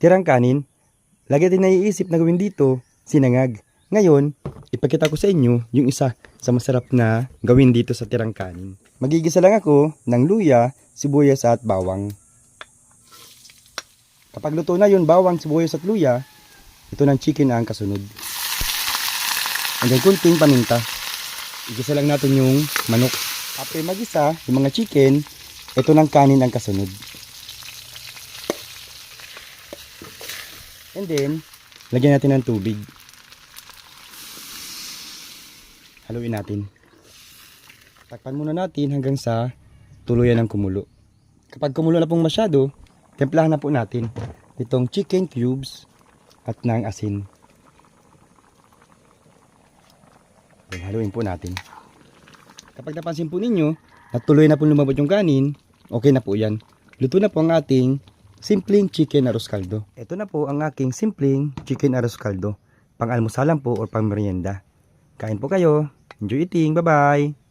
tirang kanin. Lagi din naiisip na gawin dito, sinangag. Ngayon, ipakita ko sa inyo yung isa sa masarap na gawin dito sa tirang kanin. Magigisa lang ako ng luya, sibuyas at bawang. Kapag luto na yun, bawang, sibuyas at luya, ito ng chicken ang kasunod. And then kunting paminta. Igisa lang natin yung manok. After magisa, yung mga chicken, ito ng kanin ang kasunod. And then, lagyan natin ng tubig. Haluin natin. Takpan muna natin hanggang sa tuluyan ng kumulo. Kapag kumulo na pong masyado, templahan na po natin itong chicken cubes at ng asin. Then, haluin po natin. Kapag napansin po ninyo, at tuloy na po lumabot yung kanin, okay na po yan. Luto na po ang ating simpleng chicken arroz caldo. Ito na po ang aking simpleng chicken arroz caldo. Pang almusalan po o pang merienda. Kain po kayo. Enjoy eating. Bye-bye.